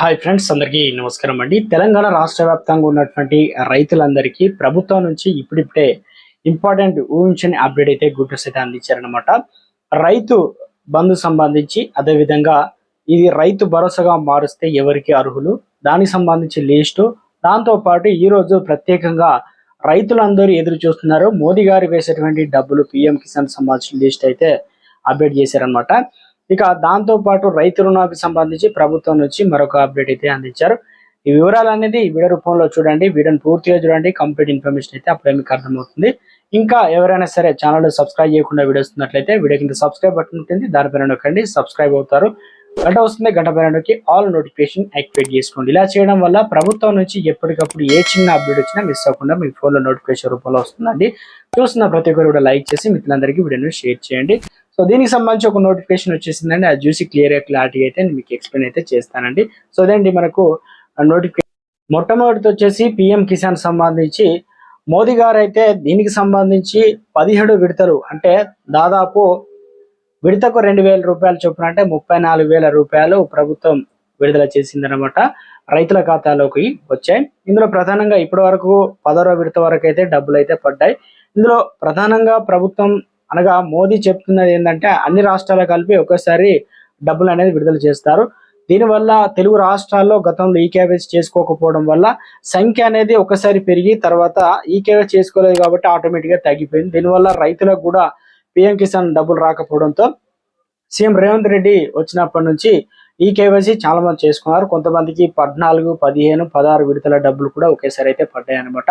Hi friends అందరికీ నమస్కారం అండి. తెలంగాణ రాష్ట్ర వ్యాప్తంగా ఉన్నటువంటి రైతులందరికీ ప్రభుత్వం నుంచి ఇప్పుడిప్పుడే ఇంపార్టెంట్ ఊహించని అప్డేట్ అయితే గుడ్ న్యూస్ అయితే అందించారనమాట రైతు బంధు సంబంధించి అదేవిధంగా ఇది రైతు భరోసాగా మారుస్తే ఎవరికి అర్హులు? దానికి సంబంధించి లిస్టు. దాంతో పాటు ఈ రోజు ప్రత్యేకంగా రైతులందరూ ఎదురు చూస్తున్నారు. మోదీ గారు వేసేటువంటి డబ్బులు పిఎం కిసాన్ సంబంధించిన లిస్ట్ అయితే అప్డేట్ చేశారనమాట ఇక దాంతో పాటు రైతు రుణాలకు సంబంధించి ప్రభుత్వం నుంచి మరొక అప్డేట్ అయితే అందించారు. ఈ వివరాలు అనేది వీడియో రూపంలో చూడండి. వీడియోని పూర్తిగా చూడండి. కంప్లీట్ ఇన్ఫర్మేషన్ అయితే అప్పుడే మీకు అర్థమవుతుంది. ఇంకా ఎవరైనా సరే ఛానల్ సబ్స్క్రైబ్ చేయకుండా వీడియో వస్తున్నట్లయితే వీడియో కింద సబ్స్క్రైబ్ బటన్ ఉంటుంది. దానిపైన నొక్కండి. సబ్స్క్రైబ్ అవుతారు. గంట వస్తుంది. గంట పైన నొక్కి ఆల్ నోటిఫికేషన్ యాక్టివేట్ చేసుకోండి. ఇలా చేయడం వల్ల ప్రభుత్వం నుంచి ఎప్పటికప్పుడు ఏ చిన్న అప్డేట్ వచ్చినా మిస్ అవ్వకుండా మీ ఫోన్లో నోటిఫికేషన్ రూపంలో వస్తుందండి. చూస్తున్న ప్రతి ఒక్కరు కూడా లైక్ చేసి మిత్రులందరికీ వీడియోని షేర్ చేయండి. సో దీనికి సంబంధించి ఒక నోటిఫికేషన్ వచ్చేసిందండి. అది చూసి క్లియర్ క్లారిటీ అయితే నేను మీకు ఎక్స్ప్లెయిన్ అయితే చేస్తానండి. సో అదండి మనకు నోటిఫికేషన్ మొట్టమొదటి వచ్చేసి పిఎం కిసాన్ సంబంధించి మోదీ గారు అయితే దీనికి సంబంధించి పదిహేడు విడతలు అంటే దాదాపు విడతకు రెండు వేల రూపాయలు చొప్పున అంటే ముప్పై నాలుగు వేల రూపాయలు ప్రభుత్వం విడుదల చేసిందనమాట రైతుల ఖాతాలోకి వచ్చాయి. ఇందులో ప్రధానంగా ఇప్పటి వరకు పదో విడత వరకు అయితే డబ్బులు అయితే పడ్డాయి. ఇందులో ప్రధానంగా ప్రభుత్వం అనగా మోదీ చెప్తున్నది ఏంటంటే అన్ని రాష్ట్రాలు కలిపి ఒకేసారి డబ్బులు అనేది విడుదల చేస్తారు. దీనివల్ల తెలుగు రాష్ట్రాల్లో గతంలో ఈ చేసుకోకపోవడం వల్ల సంఖ్య అనేది ఒకసారి పెరిగి తర్వాత ఈ చేసుకోలేదు కాబట్టి ఆటోమేటిక్గా తగ్గిపోయింది. దీనివల్ల రైతులకు కూడా పిఎం కిసాన్ డబ్బులు రాకపోవడంతో సీఎం రేవంత్ రెడ్డి వచ్చినప్పటి నుంచి ఈ కేవైసీ చాలా మంది చేసుకున్నారు. కొంతమందికి పద్నాలుగు పదిహేను పదహారు విడతల డబ్బులు కూడా ఒకేసారి అయితే పడ్డాయి అనమాట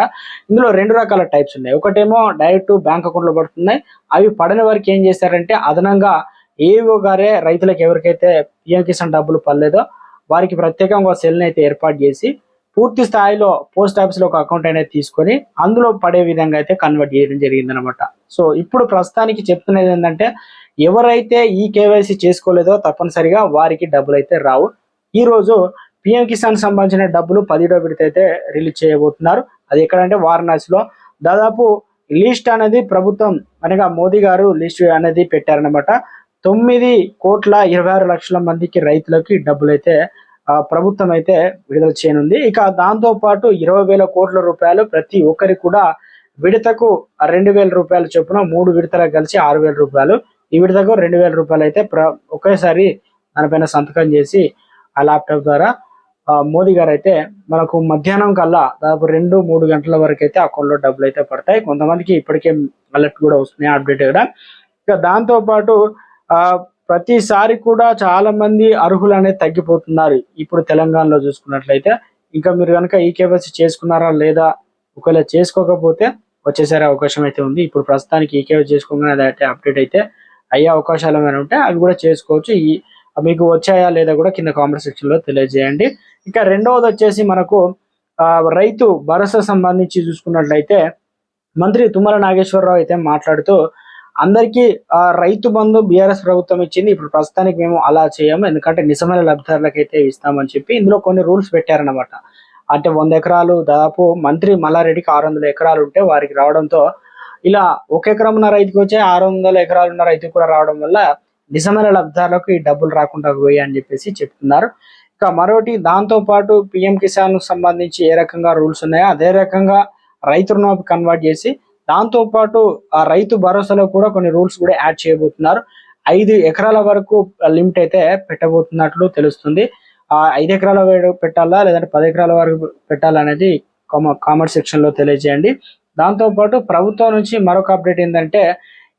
ఇందులో రెండు రకాల టైప్స్ ఉన్నాయి. ఒకటేమో డైరెక్ట్ బ్యాంక్ అకౌంట్లో పడుతున్నాయి. అవి పడని వారికి ఏం చేశారంటే అదనంగా ఏవో గారే రైతులకు ఎవరికైతే పిఎం కిసాన్ డబ్బులు పడలేదో వారికి ప్రత్యేకంగా సెల్ని అయితే ఏర్పాటు చేసి పూర్తి స్థాయిలో పోస్ట్ ఆఫీస్లో ఒక అకౌంట్ అనేది తీసుకొని అందులో పడే విధంగా అయితే కన్వర్ట్ చేయడం జరిగిందనమాట సో ఇప్పుడు ప్రస్తుతానికి చెప్తున్నది ఏంటంటే ఎవరైతే ఈ కేవైసీ చేసుకోలేదో తప్పనిసరిగా వారికి డబ్బులు అయితే రావు. ఈ రోజు పిఎం కిసాన్ సంబంధించిన డబ్బులు పదిహేడో విడత అయితే రిలీజ్ చేయబోతున్నారు. అది ఎక్కడంటే వారణాసిలో. దాదాపు లిస్ట్ అనేది ప్రభుత్వం అనగా మోదీ గారు లిస్ట్ అనేది పెట్టారనమాట తొమ్మిది కోట్ల ఇరవై ఆరు లక్షల మందికి రైతులకి డబ్బులు అయితే ప్రభుత్వం అయితే విడుదల చేయనుంది. ఇక దాంతో పాటు ఇరవై వేల కోట్ల రూపాయలు ప్రతి ఒక్కరికి కూడా విడతకు రెండు వేల రూపాయల చొప్పున మూడు విడతలకు కలిసి ఆరు వేల రూపాయలు. ఈ విడతకు రెండు వేల రూపాయలు అయితే ప్ర ఒకేసారి దానిపైన సంతకం చేసి ఆ ల్యాప్టాప్ ద్వారా మోదీ గారు అయితే మనకు మధ్యాహ్నం కల్లా దాదాపు రెండు మూడు గంటల వరకు అయితే అకౌంట్లో డబ్బులు అయితే పడతాయి. కొంతమందికి ఇప్పటికే అలర్ట్ కూడా వస్తున్నాయి అప్డేట్ కూడా. ఇక దాంతో పాటు ఆ ప్రతిసారి కూడా చాలా మంది అర్హులు అనేది తగ్గిపోతున్నారు. ఇప్పుడు తెలంగాణలో చూసుకున్నట్లయితే ఇంకా మీరు కనుక ఈ కేవైసీ చేసుకున్నారా లేదా ఒకవేళ చేసుకోకపోతే వచ్చేసరి అవకాశం అయితే ఉంది. ఇప్పుడు ప్రస్తుతానికి ఈ కేవైసీ చేసుకోగానే అయితే అప్డేట్ అయితే అయ్యే అవకాశాలు ఏమైనా ఉంటే అవి కూడా చేసుకోవచ్చు. ఈ మీకు వచ్చాయా లేదా కూడా కింద కామెంట్ సెక్షన్లో తెలియజేయండి. ఇంకా రెండవది వచ్చేసి మనకు ఆ, రైతు భరోసా సంబంధించి చూసుకున్నట్లయితే మంత్రి తుమ్మల నాగేశ్వరరావు అయితే మాట్లాడుతూ అందరికీ ఆ, రైతు బంధు బీఆర్ఎస్ ప్రభుత్వం ఇచ్చింది. ఇప్పుడు ప్రస్తుతానికి మేము అలా చేయము. ఎందుకంటే నిజమైన లబ్ధిదారులకైతే ఇస్తామని చెప్పి ఇందులో కొన్ని రూల్స్ పెట్టారన్నమాట. అంటే వంద ఎకరాలు దాదాపు మంత్రి మల్లారెడ్డికి ఆరు వందల ఎకరాలు ఉంటే వారికి రావడంతో ఇలా ఒక ఎకరం ఉన్న రైతుకి వచ్చే ఆరు వందల ఎకరాలు ఉన్న రైతుకు కూడా రావడం వల్ల నిజమైన లబ్ధిదారులకు ఈ డబ్బులు రాకుండా పోయాయి అని చెప్పేసి చెప్తున్నారు. ఇక మరొకటి దాంతో పాటు పిఎం కిసాన్ సంబంధించి ఏ రకంగా రూల్స్ ఉన్నాయో అదే రకంగా రైతు రుణమాఫీ కన్వర్ట్ చేసి దాంతో పాటు ఆ రైతు భరోసాలో కూడా కొన్ని రూల్స్ కూడా యాడ్ చేయబోతున్నారు. ఐదు ఎకరాల వరకు లిమిట్ అయితే పెట్టబోతున్నట్లు తెలుస్తుంది. ఆ ఐదు ఎకరాల పెట్టాలా లేదంటే పది ఎకరాల వరకు పెట్టాలా అనేది కామెంట్ సెక్షన్లో తెలియజేయండి. దాంతో పాటు ప్రభుత్వం నుంచి మరొక అప్డేట్ ఏంటంటే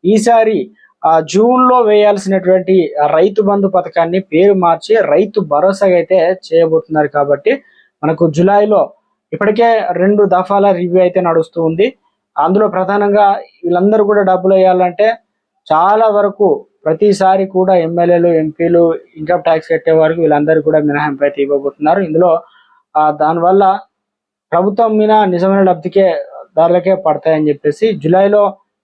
ఈసారి ఆ జూన్లో వేయాల్సినటువంటి రైతు బంధు పథకాన్ని పేరు మార్చి రైతు భరోసాగా అయితే చేయబోతున్నారు కాబట్టి మనకు జూలైలో ఇప్పటికే రెండు దఫాల రివ్యూ అయితే నడుస్తూ ఉంది. అందులో ప్రధానంగా వీళ్ళందరూ కూడా డబ్బులు వేయాలంటే చాలా వరకు ప్రతిసారి కూడా ఎమ్మెల్యేలు ఎంపీలు ఇన్కమ్ ట్యాక్స్ కట్టే వరకు వీళ్ళందరూ కూడా మినహాయింపు అయితే ఇవ్వబోతున్నారు. ఇందులో దానివల్ల ప్రభుత్వం మీద నిజమైన లబ్ధికే ధరలకే పడతాయని చెప్పేసి జూలైలో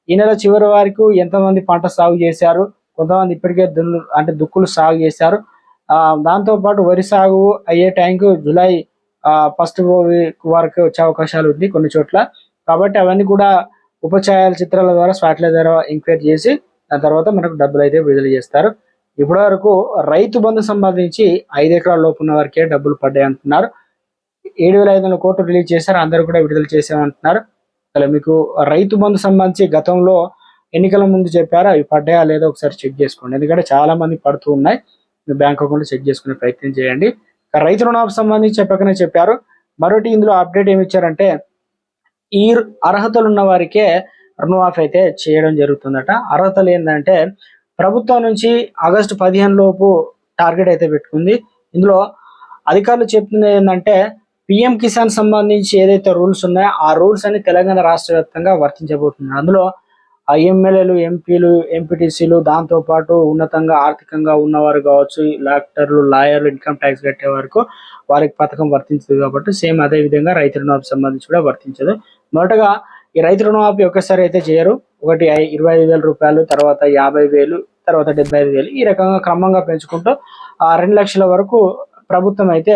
ఈ నెల చివరి వరకు ఎంతమంది పంట సాగు చేశారు కొంతమంది ఇప్పటికే దున్ను అంటే దుక్కులు సాగు చేశారు. ఆ దాంతో పాటు వరి సాగు అయ్యే టైంకు జూలై ఫస్ట్ వరకు వచ్చే అవకాశాలు ఉంది కొన్ని చోట్ల. కాబట్టి అవన్నీ కూడా ఉపచాయాల చిత్రాల ద్వారా స్వాట్ల ద్వారా ఎంక్వైరీ చేసి దాని తర్వాత మనకు డబ్బులు అయితే విడుదల చేస్తారు. ఇప్పటి వరకు రైతు బంధు సంబంధించి ఐదు ఎకరాల లోపు ఉన్న వారికే డబ్బులు పడ్డాయి అంటున్నారు. ఏడు వేల ఐదు వందల కోట్లు రిలీజ్ చేశారు అందరూ కూడా విడుదల చేసామంటున్నారు అసలు మీకు రైతు బంధు సంబంధించి గతంలో ఎన్నికల ముందు చెప్పారా అవి పడ్డాయా లేదో ఒకసారి చెక్ చేసుకోండి. ఎందుకంటే చాలా మంది పడుతూ ఉన్నాయి. మీ బ్యాంక్ అకౌంట్ చెక్ చేసుకునే ప్రయత్నం చేయండి. రైతు రుణాలకు సంబంధించి చెప్పకనే చెప్పారు. మరొకటి ఇందులో అప్డేట్ ఏమి ఇచ్చారంటే ఈ అర్హతలు ఉన్న వారికే రుణమాఫీ అయితే చేయడం జరుగుతుందట. అర్హతలు ఏంటంటే ప్రభుత్వం నుంచి ఆగస్టు పదిహేను లోపు టార్గెట్ అయితే పెట్టుకుంది. ఇందులో అధికారులు చెప్తుంది ఏంటంటే పిఎం కిసాన్ సంబంధించి ఏదైతే రూల్స్ ఉన్నాయో ఆ రూల్స్ అన్ని తెలంగాణ రాష్ట్ర వ్యాప్తంగా వర్తించబోతుంది అందులో ఆ ఎమ్మెల్యేలు ఎంపీలు ఎంపీటీసీలు దాంతో పాటు ఉన్నతంగా ఆర్థికంగా ఉన్నవారు కావచ్చు డాక్టర్లు లాయర్లు ఇన్కమ్ ట్యాక్స్ కట్టే వరకు వారికి పథకం వర్తించదు కాబట్టి సేమ్ అదే విధంగా రైతు రుణమాఫీ సంబంధించి కూడా వర్తించదు. మొదటగా ఈ రైతు రుణమాఫీ ఒక్కసారి అయితే చేయరు. ఒకటి ఇరవై ఐదు వేల రూపాయలు తర్వాత యాభై వేలు తర్వాత డెబ్బై ఐదు వేలు ఈ రకంగా క్రమంగా పెంచుకుంటూ ఆ రెండు లక్షల వరకు ప్రభుత్వం అయితే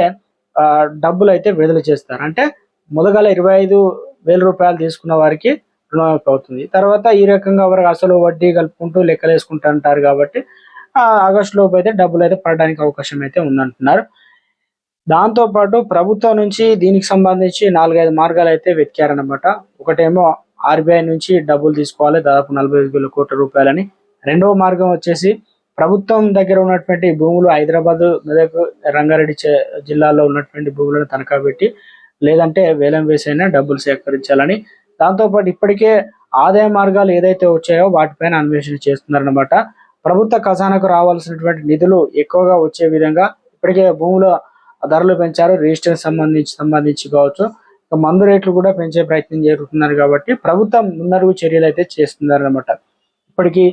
ఆ, డబ్బులు అయితే విడుదల చేస్తారు. అంటే మొదగల ఇరవై ఐదు వేల రూపాయలు తీసుకున్న వారికి రుణమాఫీ అవుతుంది. తర్వాత ఈ రకంగా వారు అసలు వడ్డీ కలుపుకుంటూ లెక్కలు వేసుకుంటూ అంటారు కాబట్టి ఆగస్టు లోపు అయితే డబ్బులు అయితే పడడానికి అవకాశం అయితే ఉందంటున్నారు. దాంతో పాటు ప్రభుత్వం నుంచి దీనికి సంబంధించి నాలుగైదు మార్గాలు అయితే వెతికారనమాట ఒకటేమో ఆర్బీఐ నుంచి డబ్బులు తీసుకోవాలి దాదాపు నలభై ఐదు వేల కోట్ల రూపాయలని. రెండవ మార్గం వచ్చేసి ప్రభుత్వం దగ్గర ఉన్నటువంటి భూములు హైదరాబాద్ మెదక్ రంగారెడ్డి చే- జిల్లాలో ఉన్నటువంటి భూములను తనఖా పెట్టి లేదంటే వేలం వేసైనా డబ్బులు సేకరించాలని దాంతోపాటు ఇప్పటికే ఆదాయ మార్గాలు ఏదైతే వచ్చాయో వాటిపైన అన్వేషణ చేస్తున్నారన్నమాట. ప్రభుత్వ ఖజానాకు రావాల్సినటువంటి నిధులు ఎక్కువగా వచ్చే విధంగా ఇప్పటికే భూముల ధరలు పెంచారు. రిజిస్టర్ సంబంధించి సంబంధించి కావచ్చు. మందు రేట్లు కూడా పెంచే ప్రయత్నం జరుగుతున్నారు కాబట్టి ప్రభుత్వం ముందడుగు చర్యలు అయితే చేస్తున్నారనమాట ఇప్పటికీ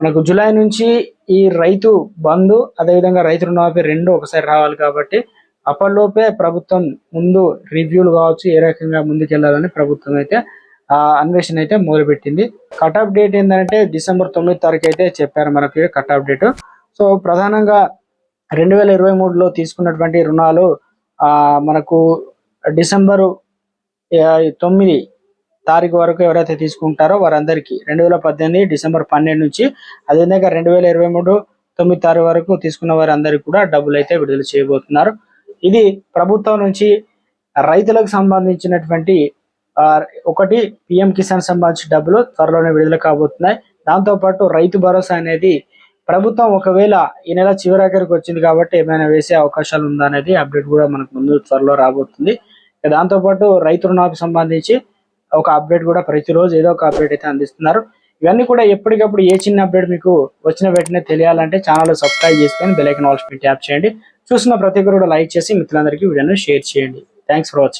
మనకు జూలై నుంచి ఈ రైతు బంధు అదేవిధంగా రైతు రుణమాఫీ రెండు ఒకసారి రావాలి కాబట్టి అప్పటిలోపే ప్రభుత్వం ముందు రివ్యూలు కావచ్చు ఏ రకంగా ముందుకెళ్ళాలని ప్రభుత్వం అయితే అన్వేషణ అయితే మొదలుపెట్టింది. కట్ ఆఫ్ డేట్ ఏంటంటే డిసెంబర్ తొమ్మిది తారీఖు అయితే చెప్పారు మనకి కట్ ఆఫ్ డేట్. సో ప్రధానంగా రెండు వేల ఇరవై మూడులో తీసుకున్నటువంటి రుణాలు ఆ మనకు డిసెంబరు తొమ్మిది తారీఖు వరకు ఎవరైతే తీసుకుంటారో వారందరికీ రెండు వేల పద్దెనిమిది డిసెంబర్ పన్నెండు నుంచి అదేవిధంగా రెండు వేల ఇరవై మూడు తొమ్మిది తారీఖు వరకు తీసుకున్న వారందరికీ కూడా డబ్బులు అయితే విడుదల చేయబోతున్నారు. ఇది ప్రభుత్వం నుంచి రైతులకు సంబంధించినటువంటి ఒకటి పిఎం కిసాన్ సంబంధించిన డబ్బులు త్వరలోనే విడుదల కాబోతున్నాయి. దాంతో పాటు రైతు భరోసా అనేది ప్రభుత్వం ఒకవేళ ఈ నెల చివరాఖరికి వచ్చింది కాబట్టి ఏమైనా వేసే అవకాశాలు ఉందా అనేది అప్డేట్ కూడా మనకు ముందు త్వరలో రాబోతుంది. దాంతోపాటు దాంతో పాటు రైతు రుణాలకు సంబంధించి ఒక అప్డేట్ కూడా ప్రతిరోజు ఏదో ఒక అప్డేట్ అయితే అందిస్తున్నారు. ఇవన్నీ కూడా ఎప్పటికప్పుడు ఏ చిన్న అప్డేట్ మీకు వచ్చిన వెంటనే తెలియాలంటే ఛానల్ సబ్స్క్రైబ్ చేసుకొని బెల్ ఐకాన్ ఆల్స్ ట్యాప్ చేయండి. చూసిన ప్రతి ఒక్కరు కూడా లైక్ చేసి మిత్రులందరికీ వీడియోను షేర్ చేయండి. Thanks for watching.